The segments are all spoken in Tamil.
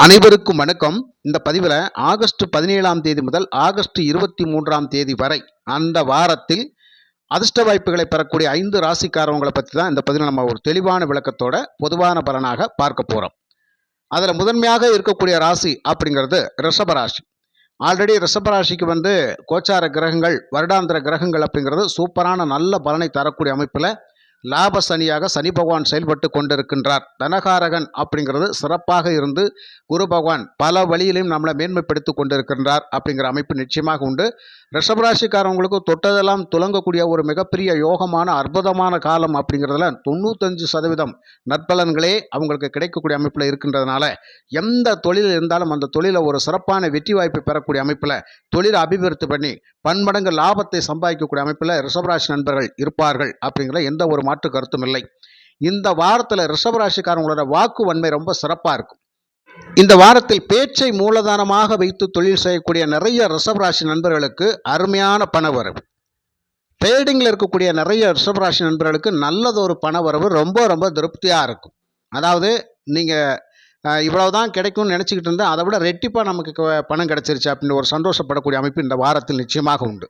அனைவருக்கும் வணக்கம். இந்த பதிவில் ஆகஸ்ட் பதினேழாம் தேதி முதல் ஆகஸ்ட் இருபத்தி மூன்றாம் தேதி வரை அந்த வாரத்தில் அதிர்ஷ்ட வாய்ப்புகளை பெறக்கூடிய ஐந்து ராசிக்காரவங்களை பற்றி தான் இந்த பதிவில் நம்ம ஒரு தெளிவான விளக்கத்தோட பொதுவான பலனாக பார்க்க போகிறோம் அதில் முதன்மையாக இருக்கக்கூடிய ராசி அப்படிங்கிறது ரிஷபராசி ஆல்ரெடி ரிஷபராசிக்கு வந்து கோச்சார கிரகங்கள் வருடாந்திர கிரகங்கள் அப்படிங்கிறது சூப்பரான நல்ல பலனை தரக்கூடிய அமைப்பில் லாப சனியாக சனி பகவான் செயல்பட்டு கொண்டிருக்கின்றார். தனகாரகன் அப்படிங்கிறது சிறப்பாக இருந்து குரு பகவான் பல வழியிலையும் நம்மளை மேன்மைப்படுத்தி கொண்டிருக்கின்றார் அப்படிங்கிற அமைப்பு நிச்சயமாக உண்டு. ரிஷபராசிக்காரவங்களுக்கு தொட்டதெல்லாம் துலங்கக்கூடிய ஒரு மிகப்பெரிய யோகமான அற்புதமான காலம் அப்படிங்கிறதுல தொண்ணூத்தஞ்சு சதவீதம் நற்பலன்களே அவங்களுக்கு கிடைக்கக்கூடிய அமைப்பில் இருக்கின்றதுனால எந்த தொழில் இருந்தாலும் அந்த தொழிலை ஒரு சிறப்பான வெற்றி வாய்ப்பை பெறக்கூடிய அமைப்பில் தொழிலை அபிவிருத்தி பண்ணி பன்மடங்கு லாபத்தை சம்பாதிக்கக்கூடிய அமைப்பில் ரிஷபராசி நண்பர்கள் இருப்பார்கள் அப்படிங்கிற எந்த ஒரு மாற்று கருத்தும் இல்லை. இந்த வாரத்தில் ரிஷபராசிக்காரங்களோட வாக்கு வன்மை ரொம்ப சிறப்பாக இருக்கும். இந்த வாரத்தில் பேச்சை மூலதனமாக வைத்து தொழில் செய்யக்கூடிய நிறைய ரிஷபராசி நண்பர்களுக்கு அருமையான பண வரவு ட்ரேடிங்கில் இருக்கக்கூடிய நிறைய ரிஷபராசி நண்பர்களுக்கு நல்லதொரு பண வரவு ரொம்ப ரொம்ப திருப்தியாக இருக்கும். அதாவது நீங்கள் இவ்வளவு தான் கிடைக்கும்னு நினச்சிக்கிட்டு இருந்தால் அதை விட ரெட்டிப்பாக நமக்கு பணம் கிடச்சிருச்சு அப்படின்னு ஒரு சந்தோஷப்படக்கூடிய அமைப்பு இந்த வாரத்தில் நிச்சயமாக உண்டு.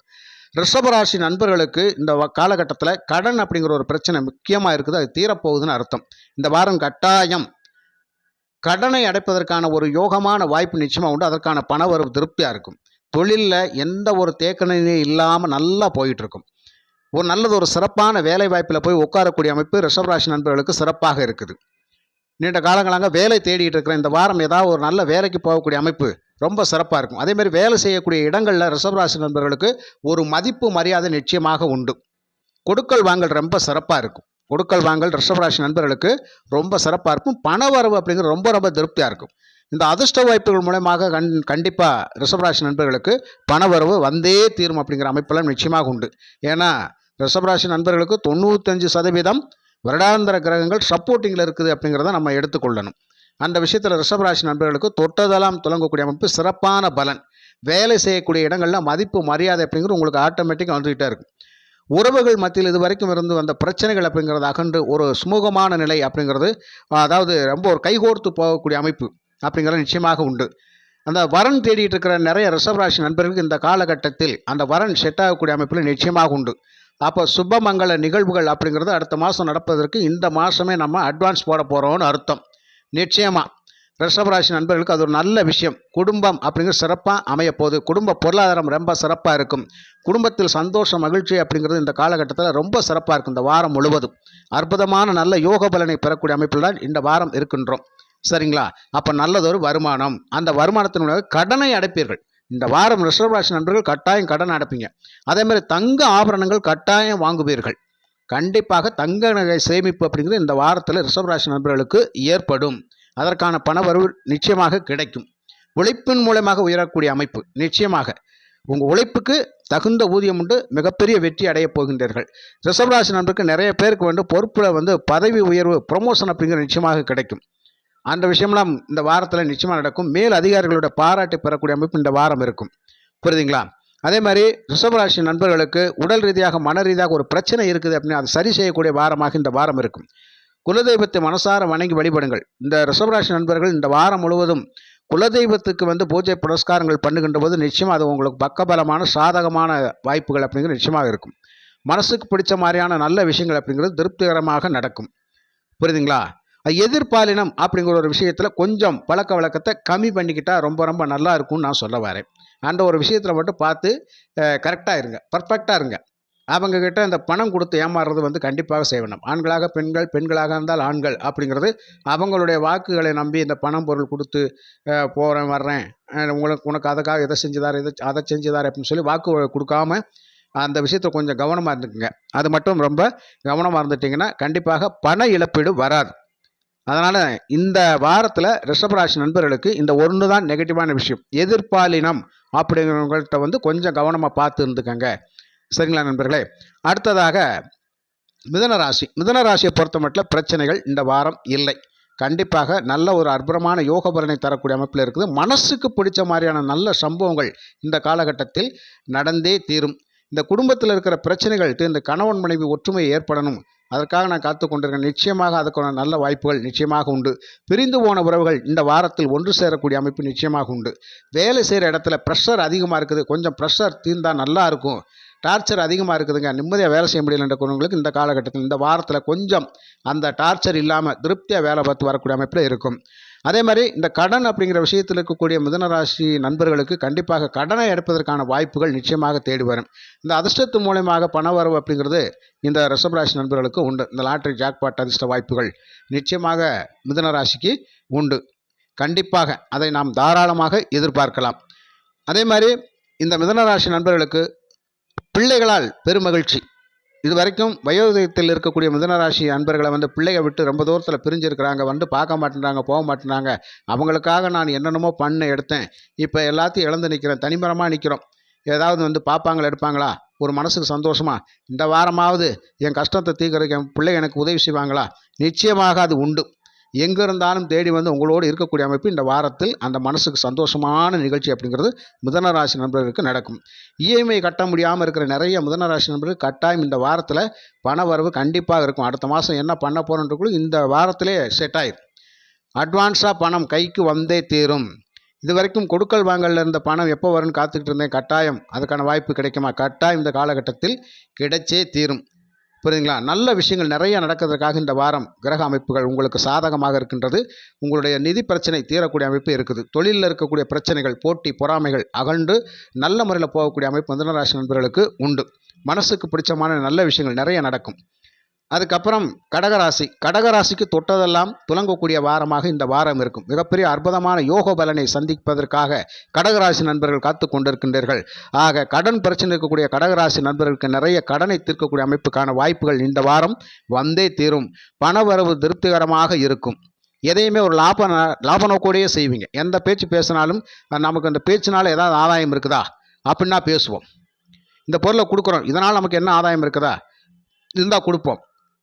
ரிஷபராசி நண்பர்களுக்கு இந்த வ- காலகட்டத்தில் கடன் அப்படிங்கிற ஒரு பிரச்சனை முக்கியமாக இருக்குது. அது தீரப்போகுதுன்னு அர்த்தம். இந்த வாரம் கட்டாயம். கடனை அடைப்பதற்கான ஒரு யோகமான வாய்ப்பு நிச்சயமாக உண்டு. அதற்கான பணவரவு திருப்தியாக இருக்கும். தொழிலில் எந்த ஒரு தேக்கணையும் இல்லாமல் நல்லா போயிட்டுருக்கும். ஒரு நல்லது ஒரு சிறப்பான வேலை வாய்ப்பில் போய் உட்காரக்கூடிய அமைப்பு ரிஷபராசி நண்பர்களுக்கு சிறப்பாக இருக்குது. நீண்ட காலங்களாக வேலை தேடிட்டு இருக்கிற இந்த வாரம் ஏதாவது ஒரு நல்ல வேலைக்கு போகக்கூடிய அமைப்பு ரொம்ப சிறப்பாக இருக்கும். அதேமாதிரி வேலை செய்யக்கூடிய இடங்களில் ரிஷபராசி நண்பர்களுக்கு ஒரு மதிப்பு மரியாதை நிச்சயமாக உண்டு. கொடுக்கல் வாங்கல் ரொம்ப சிறப்பாக இருக்கும். கொடுக்கல் வாங்கல் ரிஷபராசி நண்பர்களுக்கு ரொம்ப சிறப்பாக இருக்கும். பண வரவு அப்படிங்கிறது ரொம்ப ரொம்ப திருப்தியாக இருக்கும். இந்த அதிர்ஷ்ட வாய்ப்புகள் மூலமாக கண் கண்டிப்பாக ரிஷபராசி நண்பர்களுக்கு பண வரவு வந்தே தீரும் அப்படிங்கிற அமைப்பெல்லாம் நிச்சயமாக உண்டு. ஏன்னா ரிஷபராசி நண்பர்களுக்கு தொண்ணூத்தஞ்சு சதவீதம் வருடாந்திர கிரகங்கள் சப்போர்ட்டிங்கில் இருக்குது அப்படிங்கிறத நம்ம எடுத்துக்கொள்ளணும். அந்த விஷயத்தில் ரிஷபராசி நண்பர்களுக்கு தொட்டதெல்லாம் தொடங்கக்கூடிய அமைப்பு சிறப்பான பலன். வேலை செய்யக்கூடிய இடங்களில் மதிப்பு மரியாதை அப்படிங்கிறது உங்களுக்கு ஆட்டோமேட்டிக்காக வந்துகிட்டே இருக்கும். உறவுகள் மத்தியில் இது வரைக்கும் இருந்து வந்த பிரச்சனைகள் அப்படிங்கிறது அகன்று ஒரு சுமூகமான நிலை அப்படிங்கிறது அதாவது ரொம்ப ஒரு கைகோர்த்து போகக்கூடிய அமைப்பு அப்படிங்கிறது நிச்சயமாக உண்டு. அந்த வரன் தேடிட்டு இருக்கிற நிறைய ரிஷபராசி நண்பர்களுக்கு இந்த காலகட்டத்தில் அந்த வரன் செட் ஆகக்கூடிய அமைப்பில் நிச்சயமாக உண்டு. அப்போ சுபமங்கல நிகழ்வுகள் அப்படிங்கிறது அடுத்த மாதம் நடப்பதற்கு இந்த மாதமே நம்ம அட்வான்ஸ் போட போகிறோம்னு அர்த்தம். நிச்சயமாக ரிஷபராசி நண்பர்களுக்கு அது ஒரு நல்ல விஷயம். குடும்பம் அப்படிங்கிறது சிறப்பாக அமையப்போகுது. குடும்ப பொருளாதாரம் ரொம்ப சிறப்பாக இருக்கும். குடும்பத்தில் சந்தோஷம் மகிழ்ச்சி அப்படிங்கிறது இந்த காலகட்டத்தில் ரொம்ப சிறப்பாக இருக்கும். இந்த வாரம் முழுவதும். அற்புதமான நல்ல யோக பலனை பெறக்கூடிய அமைப்பில் தான் இந்த வாரம் இருக்கின்றோம். சரிங்களா? அப்போ நல்லதொரு வருமானம். அந்த வருமானத்தினுடைய கடனை அடைப்பீர்கள். இந்த வாரம் ரிஷபராசி நண்பர்கள் கட்டாயம் கடன் அடைப்பீங்க. அதே மாதிரி தங்க ஆபரணங்கள் கட்டாயம் வாங்குவீர்கள். கண்டிப்பாக தங்க நகை சேமிப்பு அப்படிங்கிறது இந்த வாரத்தில் ரிஷபராசி நண்பர்களுக்கு ஏற்படும். அதற்கான பணவரவு நிச்சயமாக கிடைக்கும். உழைப்பின் மூலமாக உயரக்கூடிய அமைப்பு நிச்சயமாக. உங்கள் உழைப்புக்கு தகுந்த ஊதியம் உண்டு மிகப்பெரிய வெற்றி அடையப் போகின்றீர்கள். ரிஷபராசி நண்பருக்கு நிறைய பேருக்கு வந்து பொறுப்பில் வந்து பதவி உயர்வு ப்ரொமோஷன் அப்படிங்கிற நிச்சயமாக கிடைக்கும். அந்த விஷயம்லாம் இந்த வாரத்தில் நிச்சயமாக நடக்கும். மேல் அதிகாரிகளோட பாராட்டு பெறக்கூடிய அமைப்பு இந்த வாரம் இருக்கும். புரியுதுங்களா? அதே மாதிரி ரிஷபராசி நண்பர்களுக்கு உடல் ரீதியாக மன ரீதியாக ஒரு பிரச்சனை இருக்குது அப்படின்னு அதை சரி செய்யக்கூடிய வாரமாக இந்த வாரம் இருக்கும். குலதெய்வத்தை மனசார வணங்கி வழிபடுங்கள். இந்த ரிஷபராசி நண்பர்கள் இந்த வாரம் முழுவதும் குலதெய்வத்துக்கு வந்து பூஜை புரஸ்காரங்கள் பண்ணுகின்ற போது நிச்சயம் அது உங்களுக்கு பக்கபலமான சாதகமான வாய்ப்புகள் அப்படிங்கிறது நிச்சயமாக இருக்கும். மனசுக்கு பிடிச்ச மாதிரியான நல்ல விஷயங்கள் அப்படிங்கிறது திருப்திகரமாக நடக்கும். புரியுதுங்களா? அது எதிர்பாலினம் அப்படிங்கிற ஒரு விஷயத்தில் கொஞ்சம் பழக்க வழக்கத்தை கம்மி பண்ணிக்கிட்டால் ரொம்ப ரொம்ப நல்லா இருக்கும்னு நான் சொல்ல வரேன். அந்த ஒரு விஷயத்தில் மட்டும் பார்த்து கரெக்டாக இருங்க. பர்ஃபெக்டாக இருங்க. அவங்கக்கிட்ட இந்த பணம் கொடுத்து ஏமாறுறது வந்து கண்டிப்பாக செய்ய ஆண்களாக பெண்கள் பெண்களாக இருந்தால் ஆண்கள் அப்படிங்கிறது அவங்களுடைய வாக்குகளை நம்பி இந்த பணம் பொருள் கொடுத்து போகிறேன் வர்றேன். உங்களுக்கு உனக்கு அதுக்காக இதை செஞ்சுதார் இதை அதை செஞ்சுதார் அப்படின்னு சொல்லி வாக்கு கொடுக்காம அந்த விஷயத்தில் கொஞ்சம் கவனமாக இருந்துக்குங்க. அது மட்டும் ரொம்ப கவனமாக இருந்துட்டிங்கன்னா கண்டிப்பாக பண இழப்பீடு வராது. அதனால் இந்த வாரத்தில் ரிஷபராசி நண்பர்களுக்கு இந்த ஒன்று தான் நெகட்டிவான விஷயம். எதிர்பாலினம் அப்படிங்கிறவங்கள்ட்ட வந்து கொஞ்சம் கவனமாக பார்த்து இருந்துக்கங்க. சரிங்களா நண்பர்களே? அடுத்ததாக மிதன ராசி. மிதன பொறுத்த மட்டும் பிரச்சனைகள் இந்த வாரம் இல்லை. கண்டிப்பாக நல்ல ஒரு அற்புதமான யோக பலனை தரக்கூடிய அமைப்பில் இருக்குது. மனசுக்கு பிடிச்ச மாதிரியான நல்ல சம்பவங்கள் இந்த காலகட்டத்தில் நடந்தே தீரும். இந்த குடும்பத்தில் இருக்கிற பிரச்சனைகள் இந்த கணவன் மனைவி ஒற்றுமை ஏற்படணும். அதற்காக நான் காத்து கொண்டிருக்கேன். நிச்சயமாக அதுக்கான நல்ல வாய்ப்புகள் நிச்சயமாக உண்டு. பிரிந்து போன உறவுகள் இந்த வாரத்தில் ஒன்று சேரக்கூடிய அமைப்பு நிச்சயமாக உண்டு. வேலை செய்கிற இடத்துல ப்ரெஷர் அதிகமாக இருக்குது. கொஞ்சம் ப்ரெஷர் தீர்ந்தால் நல்லா இருக்கும். டார்ச்சர் அதிகமாக இருக்குதுங்க. நிம்மதியாக வேலை செய்ய முடியலன்ற குழந்தைங்களுக்கு இந்த காலகட்டத்தில் இந்த வாரத்தில் கொஞ்சம் அந்த டார்ச்சர் இல்லாமல் திருப்தியாக வேலை பார்த்து வரக்கூடிய அமைப்பில் இருக்கும். அதே மாதிரி இந்த கடன் அப்படிங்கிற விஷயத்தில் இருக்கக்கூடிய மிதன ராசி நண்பர்களுக்கு கண்டிப்பாக கடனை எடுப்பதற்கான வாய்ப்புகள் நிச்சயமாக தேடி வரும். இந்த அதிர்ஷ்டத்து மூலயமாக பண வரவு அப்படிங்கிறது இந்த ரிஷபராசி நண்பர்களுக்கு உண்டு. இந்த லாட்ரி ஜாக்பாட் அதிர்ஷ்ட வாய்ப்புகள் நிச்சயமாக மிதன ராசிக்கு உண்டு. கண்டிப்பாக அதை நாம் தாராளமாக எதிர்பார்க்கலாம். அதே மாதிரி இந்த மிதன ராசி நண்பர்களுக்கு பிள்ளைகளால் பெருமகிழ்ச்சி. இது வரைக்கும் வயோதயத்தில் இருக்கக்கூடிய மிதனராசி அன்பர்களை வந்து பிள்ளையை விட்டு ரொம்ப தூரத்தில் பிரிஞ்சிருக்கிறாங்க. வந்து பார்க்க மாட்டேறாங்க போக மாட்டேங்கிறாங்க அவங்களுக்காக நான் என்னென்னமோ பண்ண எடுத்தேன். இப்போ எல்லாத்தையும் இழந்து நிற்கிறேன் தனிமரமாக நிற்கிறோம் ஏதாவது வந்து பார்ப்பாங்களா எடுப்பாங்களா? ஒரு மனசுக்கு சந்தோஷமா? இந்த வாரமாவது என் கஷ்டத்தை தீர்க்கறதுக்கு என் பிள்ளை எனக்கு உதவி செய்வாங்களா? நிச்சயமாக அது உண்டு. எங்கே இருந்தாலும் தேடி வந்து உங்களோடு இருக்கக்கூடிய அமைப்பு இந்த வாரத்தில் அந்த மனசுக்கு சந்தோஷமான நிகழ்ச்சி அப்படிங்கிறது மிதனராசி நண்பர்களுக்கு நடக்கும். இஎம்ஐ கட்ட முடியாமல் இருக்கிற நிறைய மிதனராசி நண்பர்கள் கட்டாயம் இந்த வாரத்தில் பண வரவு கண்டிப்பாக இருக்கும். அடுத்த மாதம் என்ன பண்ண போகிறோன்றக்குள்ள இந்த வாரத்திலே செட் ஆயிடும் அட்வான்ஸாக பணம் கைக்கு வந்தே தீரும். இது வரைக்கும் கொடுக்கல் வாங்கலில் இருந்த பணம் எப்போ வரும்னு காத்துக்கிட்டு இருந்தேன். கட்டாயம் அதுக்கான வாய்ப்பு கிடைக்குமா? கட்டாயம் இந்த காலகட்டத்தில் கிடைச்சே தீரும். புரியுதுங்களா? நல்ல விஷயங்கள் நிறைய நடக்கிறதுக்காக இந்த வாரம் கிரக அமைப்புகள் உங்களுக்கு சாதகமாக இருக்கின்றது. உங்களுடைய நிதி பிரச்சனை தீரக்கூடிய அமைப்பு இருக்குது. தொழிலில் இருக்கக்கூடிய பிரச்சனைகள் போட்டி பொறாமைகள் அகண்டு நல்ல முறையில் போகக்கூடிய அமைப்பு மிதனராசி நண்பர்களுக்கு உண்டு. மனசுக்கு பிடிச்சமான நல்ல விஷயங்கள் நிறைய நடக்கும். அதுக்கப்புறம் கடகராசி. கடகராசிக்கு தொட்டதெல்லாம் துலங்கக்கூடிய வாரமாக இந்த வாரம் இருக்கும். மிகப்பெரிய அற்புதமான யோக பலனை சந்திப்பதற்காக கடகராசி நண்பர்கள் காத்து கொண்டிருக்கின்றீர்கள். ஆக கடன் பிரச்சனை இருக்கக்கூடிய கடகராசி நண்பர்களுக்கு நிறைய கடனை தீர்க்கக்கூடிய அமைப்புக்கான வாய்ப்புகள் இந்த வாரம் வந்தே தீரும். பணவரவு திருப்திகரமாக இருக்கும். எதையுமே ஒரு லாப லாப நோக்கோடையே செய்வீங்க. எந்த பேச்சு பேசினாலும் நமக்கு அந்த பேச்சினால ஏதாவது ஆதாயம் இருக்குதா? அப்படின்னா பேசுவோம். இந்த பொருளை கொடுக்குறோம். இதனால் நமக்கு என்ன ஆதாயம் இருக்குதா? இருந்தால் கொடுப்போம்.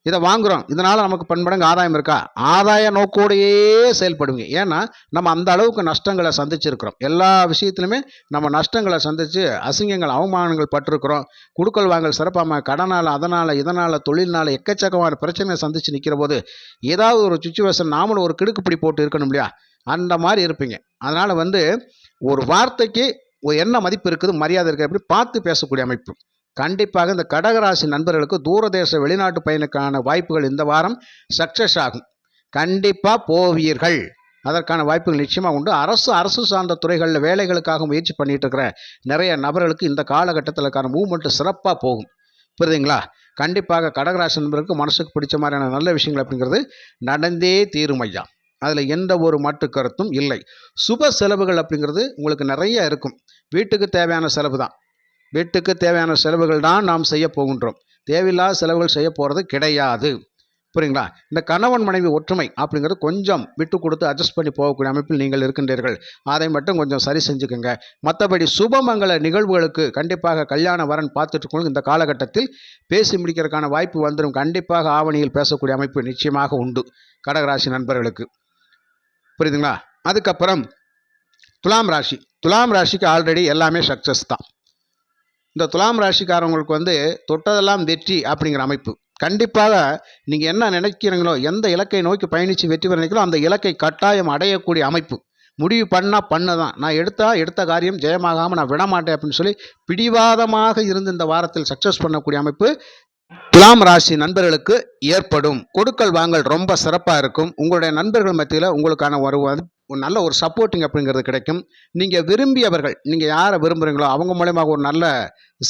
இதை வாங்குறோம். இதனால் நமக்கு பன்மடங்கு ஆதாயம் இருக்கா? ஆதாய நோக்கோடையே செயல்படுவீங்க. ஏன்னா நம்ம அந்த அளவுக்கு நஷ்டங்களை சந்திச்சிருக்கிறோம். எல்லா விஷயத்துலையுமே நம்ம நஷ்டங்களை சந்தித்து அசிங்கங்கள் அவமானங்கள் பட்டிருக்கிறோம். குடுக்கல் வாங்கல் சிறப்பாமல் கடனால் அதனால் இதனால் தொழில்னால எக்கச்சக்கமான பிரச்சனையை சந்தித்து நிற்கிற போது ஏதாவது ஒரு சுச்சுவேஷன் நாமளும் ஒரு கிடுக்குப்பிடி போட்டு இருக்கணும் இல்லையா? அந்த மாதிரி இருப்பீங்க. அதனால் வந்து ஒரு வார்த்தைக்கு ஒரு என்ன மதிப்பு இருக்குது மரியாதை இருக்குது அப்படி பார்த்து பேசக்கூடிய அமைப்பு. கண்டிப்பாக இந்த கடகராசி நண்பர்களுக்கு தூரதேச வெளிநாட்டு பயணுக்கான வாய்ப்புகள் இந்த வாரம் சக்ஸஸ் ஆகும். கண்டிப்பாக போவீர்கள். அதற்கான வாய்ப்புகள் நிச்சயமாக உண்டு. அரசு அரசு சார்ந்த துறைகளில் வேலைகளுக்காக முயற்சி பண்ணிட்டு இருக்கிற நிறைய நபர்களுக்கு இந்த காலகட்டத்திலுக்கான மூவ்மெண்ட் சிறப்பாக போகும். புரியுதுங்களா? கண்டிப்பாக கடகராசி நண்பருக்கு மனசுக்கு பிடிச்ச மாதிரியான நல்ல விஷயங்கள் அப்படிங்கிறது நடந்தே தீரும் ஐயா. அதில் எந்த ஒரு மாற்று கருத்தும் இல்லை. சுப செலவுகள் அப்படிங்கிறது உங்களுக்கு நிறைய இருக்கும். வீட்டுக்கு தேவையான செலவு தான் வீட்டுக்கு தேவையான செலவுகள் தான் நாம் செய்ய போகின்றோம். தேவையில்லாத செலவுகள் செய்ய போகிறது கிடையாது. புரியுங்களா? இந்த கணவன் மனைவி ஒற்றுமை அப்படிங்கிறது கொஞ்சம் விட்டு கொடுத்து அட்ஜஸ்ட் பண்ணி போகக்கூடிய அமைப்பில் நீங்கள் இருக்கின்றீர்கள். அதை மட்டும் கொஞ்சம் சரி செஞ்சுக்கோங்க. மற்றபடி சுபமங்கல நிகழ்வுகளுக்கு கண்டிப்பாக கல்யாண வரன் பார்த்துட்டு இந்த காலகட்டத்தில் பேசி முடிக்கிறதுக்கான வாய்ப்பு வந்துடும் கண்டிப்பாக ஆவணியில் பேசக்கூடிய அமைப்பு நிச்சயமாக உண்டு. கடகராசி நண்பர்களுக்கு. புரியுதுங்களா? அதுக்கப்புறம் துலாம் ராசி. துலாம் ராசிக்கு ஆல்ரெடி எல்லாமே சக்ஸஸ் தான். இந்த துலாம் ராசிக்காரவங்களுக்கு வந்து தொட்டதெல்லாம் வெற்றி அப்படிங்கிற அமைப்பு. கண்டிப்பாக நீங்கள் என்ன நினைக்கிறீங்களோ எந்த இலக்கை நோக்கி பயணித்து வெற்றி பெற நினைக்கிறோ அந்த இலக்கை கட்டாயம் அடையக்கூடிய அமைப்பு. முடிவு பண்ணால் பண்ண தான் நான் எடுத்தால் எடுத்த காரியம் ஜெயமாகாமல் நான் விட மாட்டேன் அப்படின்னு சொல்லி பிடிவாதமாக இருந்து இந்த வாரத்தில் சக்ஸஸ் பண்ணக்கூடிய அமைப்பு துலாம் ராசி நண்பர்களுக்கு ஏற்படும். கொடுக்கல் வாங்கல் ரொம்ப சிறப்பாக இருக்கும். உங்களுடைய நண்பர்கள் மத்தியில் உங்களுக்கான ஒரு ஒரு நல்ல ஒரு சப்போர்ட்டிங் அப்படிங்கிறது கிடைக்கும். நீங்கள் விரும்பியவர்கள் நீங்கள் யாரை விரும்புகிறீங்களோ அவங்க மூலயமாக ஒரு நல்ல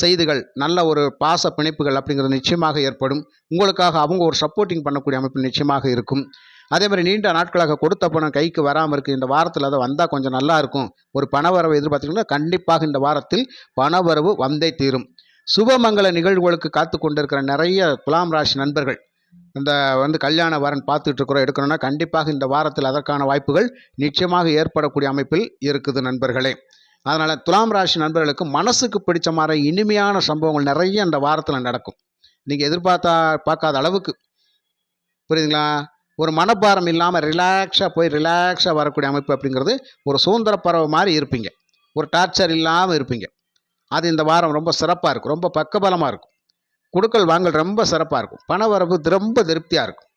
செய்திகள் நல்ல ஒரு பாச பிணைப்புகள் அப்படிங்கிறது நிச்சயமாக ஏற்படும். உங்களுக்காக அவங்க ஒரு சப்போர்ட்டிங் பண்ணக்கூடிய அமைப்பு நிச்சயமாக இருக்கும். அதே மாதிரி நீண்ட நாட்களாக கொடுத்த பணம் கைக்கு வராமல் இருக்குது இந்த வாரத்தில் அதை வந்தால் கொஞ்சம் நல்லா இருக்கும். ஒரு பணவரவு எதிர்பார்த்தீங்கன்னா கண்டிப்பாக இந்த வாரத்தில் பணவரவு வந்தே தீரும். சுபமங்கல நிகழ்வுகளுக்கு காத்து கொண்டிருக்கிற நிறைய துலாம் ராசி நண்பர்கள் இந்த வந்து கல்யாண வரன் பார்த்துட்டு இருக்கிறோம் எடுக்கணும்னா கண்டிப்பாக இந்த வாரத்தில் அதற்கான வாய்ப்புகள் நிச்சயமாக ஏற்படக்கூடிய அமைப்பில் இருக்குது நண்பர்களே. அதனால் துலாம் ராசி நண்பர்களுக்கு மனசுக்கு பிடிச்ச மாதிரி இனிமையான சம்பவங்கள் நிறைய இந்த வாரத்தில் நடக்கும். நீங்கள் எதிர்பார்த்தா பார்க்காத அளவுக்கு. புரியுதுங்களா? ஒரு மனப்பாரம் இல்லாமல் ரிலாக்ஸாக போய் ரிலாக்ஸாக வரக்கூடிய அமைப்பு அப்படிங்கிறது ஒரு சுதந்திர பறவை மாதிரி இருப்பீங்க. ஒரு டார்ச்சர் இல்லாமல் இருப்பீங்க. அது இந்த வாரம் ரொம்ப சிறப்பாக இருக்கும். ரொம்ப பக்கபலமாக இருக்கும். கொடுக்கல் வாங்கல் ரொம்ப சிறப்பாக இருக்கும். பண வரவு ரொம்ப திருப்தியாக இருக்கும்.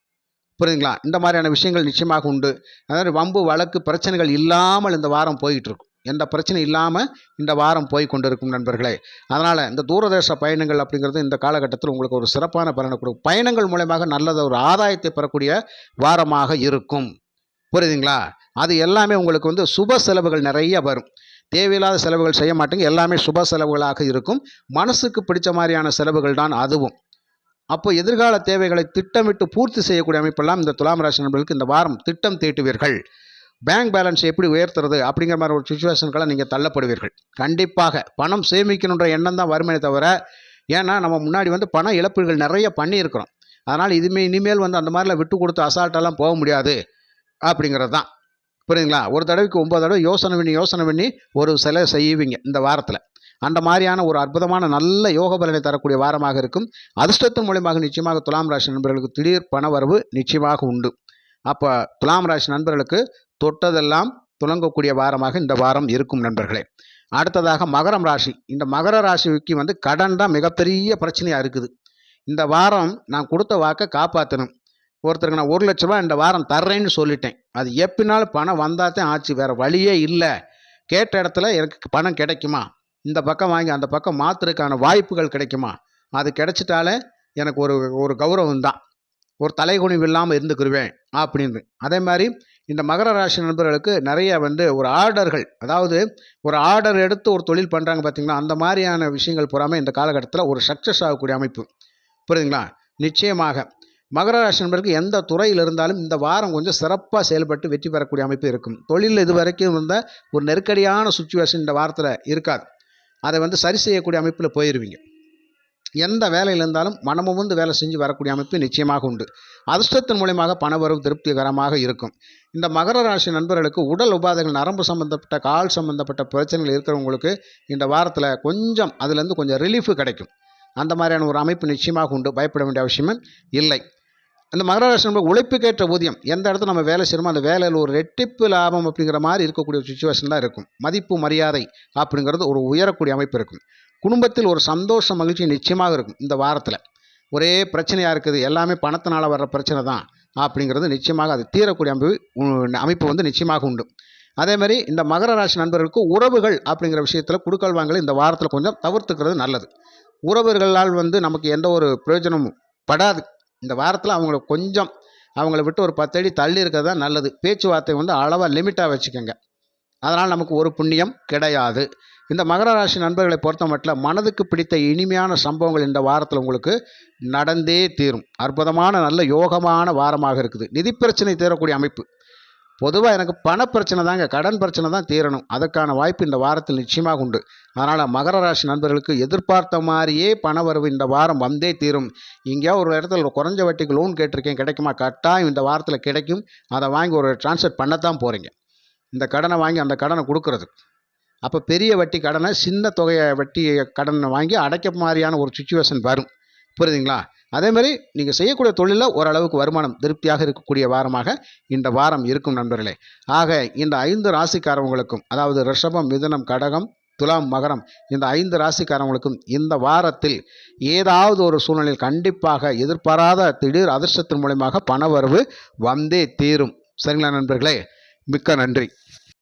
புரியுதுங்களா? இந்த மாதிரியான விஷயங்கள் நிச்சயமாக உண்டு. அதாவது வம்பு வழக்கு பிரச்சனைகள் இல்லாமல் இந்த வாரம் போயிட்டு இருக்கும் எந்த பிரச்சனையும் இல்லாமல் இந்த வாரம் போய் கொண்டிருக்கும் நண்பர்களே. அதனால் இந்த தூரதேச பயணங்கள் அப்படிங்கிறது இந்த காலகட்டத்தில் உங்களுக்கு ஒரு சிறப்பான பலனை கொடுக்கும். பயணங்கள் மூலயமாக நல்லத ஒரு ஆதாயத்தை பெறக்கூடிய வாரமாக இருக்கும். புரியுதுங்களா? அது எல்லாமே உங்களுக்கு வந்து சுப செலவுகள் நிறைய வரும். தேவையில்லாத செலவுகள் செய்ய மாட்டேங்க. எல்லாமே சுப செலவுகளாக இருக்கும். மனசுக்கு பிடிச்ச மாதிரியான செலவுகள் தான் அதுவும். அப்போ எதிர்கால தேவைகளை திட்டமிட்டு பூர்த்தி செய்யக்கூடிய அமைப்பெல்லாம் இந்த துலாம் ராசி நண்பர்களுக்கு இந்த வாரம் திட்டம் தீட்டுவீர்கள். பேங்க் பேலன்ஸ் எப்படி உயர்த்துறது அப்படிங்கிற மாதிரி ஒரு சுச்சுவேஷனுக்கெல்லாம் நீங்கள் தள்ளப்படுவீர்கள். கண்டிப்பாக பணம் சேமிக்கணுன்ற எண்ணம் தான் வருமே தவிர ஏன்னா நம்ம முன்னாடி வந்து பண இழப்புகள் நிறைய பண்ணியிருக்கிறோம். அதனால் இதுமே இனிமேல் வந்து அந்த மாதிரிலாம் விட்டு கொடுத்து அசால்ட்டெல்லாம் போக முடியாது அப்படிங்கிறது தான். புரியுதுங்களா? ஒரு தடவைக்கு ஒம்பது தடவை யோசனை பண்ணி யோசனை பண்ணி ஒரு சிலை செய்வீங்க இந்த வாரத்தில். அந்த மாதிரியான ஒரு அற்புதமான நல்ல யோக பலனை தரக்கூடிய வாரமாக இருக்கும். அதிர்ஷ்டத்தின் மூலியமாக நிச்சயமாக துலாம் ராசி நண்பர்களுக்கு திடீர் பண வரவு நிச்சயமாக உண்டு. அப்போ துலாம் ராசி நண்பர்களுக்கு தொட்டதெல்லாம் துலங்கக்கூடிய வாரமாக இந்த வாரம் இருக்கும் நண்பர்களே. அடுத்ததாக மகரம் ராசி. இந்த மகர ராசிக்கு வந்து கடன் தான் மிகப்பெரிய பிரச்சனையாக இருக்குது. இந்த வாரம் நான் கொடுத்த வாக்கை காப்பாற்றணும் ஒருத்தருக்கு நான் ஒரு லட்ச ரூபா இந்த வாரம் தர்றேன்னு சொல்லிட்டேன். அது எப்பினாலும் பணம் வந்தால் ஆச்சு வேறு வழியே இல்லை. கேட்ட இடத்துல எனக்கு பணம் கிடைக்குமா? இந்த பக்கம் வாங்கி அந்த பக்கம் மாற்றுறதுக்கான வாய்ப்புகள் கிடைக்குமா? அது கிடைச்சிட்டாலே எனக்கு ஒரு ஒரு கௌரவம் தான். ஒரு தலைகுனிவு இல்லாமல் இருந்துக்கிருவேன் அப்படின்னு. அதே மாதிரி இந்த மகர ராசி நண்பர்களுக்கு நிறைய வந்து ஒரு ஆர்டர்கள் அதாவது ஒரு ஆர்டர் எடுத்து ஒரு தொழில் பண்ணுறாங்க பார்த்தீங்களா அந்த மாதிரியான விஷயங்கள் பூராமல் இந்த காலகட்டத்தில் ஒரு சக்ஸஸ் ஆகக்கூடிய அமைப்பு. புரியுதுங்களா? நிச்சயமாக. மகர ராசி நண்பருக்கு எந்த துறையில் இருந்தாலும் இந்த வாரம் கொஞ்சம் சிறப்பாக செயல்பட்டு வெற்றி பெறக்கூடிய அமைப்பு இருக்கும். தொழில் இது வரைக்கும் இருந்த ஒரு நெருக்கடியான சுச்சுவேஷன் இந்த வாரத்தில் இருக்காது. அதை வந்து சரி செய்யக்கூடிய அமைப்பில் போயிடுவீங்க எந்த வேலையில் இருந்தாலும் மனமும் வந்து வேலை செஞ்சு வரக்கூடிய அமைப்பு நிச்சயமாக உண்டு. அதிர்ஷ்டத்தின் மூலியமாக பணவரவு திருப்திகரமாக இருக்கும். இந்த மகர ராசி நண்பர்களுக்கு உடல் உபாதைகள் நரம்பு சம்மந்தப்பட்ட கால் சம்மந்தப்பட்ட பிரச்சனைகள் இருக்கிறவங்களுக்கு இந்த வாரத்தில் கொஞ்சம் அதுலேருந்து கொஞ்சம் ரிலீஃபு கிடைக்கும். அந்த மாதிரியான ஒரு அமைப்பு நிச்சயமாக உண்டு. பயப்பட வேண்டிய அவசியமே இல்லை. அந்த மகர ராசி நண்பர் உழைப்புக்கேற்ற ஊதியம். எந்த இடத்துல நம்ம வேலை செய்யறோமோ அந்த வேலையில் ஒரு ரெட்டிப்பு லாபம் அப்படிங்கிற மாதிரி இருக்கக்கூடிய சுச்சுவேஷன் தான் இருக்கும். மதிப்பு மரியாதை அப்படிங்கிறது ஒரு உயரக்கூடிய அமைப்பு இருக்கும். குடும்பத்தில் ஒரு சந்தோஷ மகிழ்ச்சி நிச்சயமாக இருக்கும் இந்த வாரத்தில். ஒரே பிரச்சனையாக இருக்குது. எல்லாமே பணத்தினால் வர்ற பிரச்சனை தான் அப்படிங்கிறது நிச்சயமாக அது தீரக்கூடிய அமைப்பு அமைப்பு வந்து நிச்சயமாக உண்டு. அதே மாதிரி இந்த மகர ராசி நண்பர்களுக்கு உறவுகள் அப்படிங்கிற விஷயத்தில் குடுக்கல் வாங்கல் இந்த வாரத்தில் கொஞ்சம் தவிர்த்துக்கிறது நல்லது. உறவுகளால் வந்து நமக்கு எந்த ஒரு பிரயோஜனமும் படாது. இந்த வாரத்தில் அவங்கள கொஞ்சம் அவங்கள விட்டு ஒரு பத்தடி தள்ளி இருக்கிறது தான் நல்லது. பேச்சுவார்த்தை வந்து அளவாக லிமிட்டாக வச்சுக்கோங்க. அதனால் நமக்கு ஒரு புண்ணியம் கிடையாது. இந்த மகர ராசி நண்பர்களை பொறுத்த மட்டும் மனதுக்கு பிடித்த இனிமையான சம்பவங்கள் இந்த வாரத்தில் உங்களுக்கு நடந்தே தீரும். அற்புதமான நல்ல யோகமான வாரமாக இருக்குது. நிதி பிரச்சனை தீரக்கூடிய அமைப்பு. பொதுவாக எனக்கு பண பிரச்சனை தாங்க. கடன் பிரச்சனை தான் தீரணும். அதற்கான வாய்ப்பு இந்த வாரத்தில் நிச்சயமாக உண்டு. அதனால் மகர ராசி நண்பர்களுக்கு எதிர்பார்த்த மாதிரியே பண வரவு இந்த வாரம் வந்தே தீரும். எங்கேயோ ஒரு இடத்துல குறைஞ்ச வட்டிக்கு லோன் கேட்டிருக்கேன். கிடைக்குமா? கட்டாயம் இந்த வாரத்தில் கிடைக்கும். அதை வாங்கி ஒரு டிரான்ஸ்ஃபர் பண்ணத்தான் போகிறீங்க இந்த கடனை வாங்கி அந்த கடனை கொடுக்கறது. அப்போ பெரிய வட்டி கடனை சின்ன தொகையை வட்டி கடனை வாங்கி அடைக்க மாதிரியான ஒரு சுச்சுவேஷன் வரும். புரியுதுங்களா? அதே மாதிரி நீங்கள் செய்யக்கூடிய தொழிலில் ஓரளவுக்கு வருமானம் திருப்தியாக இருக்கக்கூடிய வாரமாக இந்த வாரம் இருக்கும் நண்பர்களே. ஆக இந்த ஐந்து ராசிக்காரவங்களுக்கும் அதாவது ரிஷபம் மிதுனம் கடகம் துலாம் மகரம் இந்த ஐந்து ராசிக்காரவங்களுக்கும் இந்த வாரத்தில் ஏதாவது ஒரு சூழ்நிலையில் கண்டிப்பாக எதிர்பாராத திடீர் அதிர்ஷ்டத்தின் மூலயமாக பணவரவு வந்தே தீரும். சரிங்களா நண்பர்களே? மிக்க நன்றி.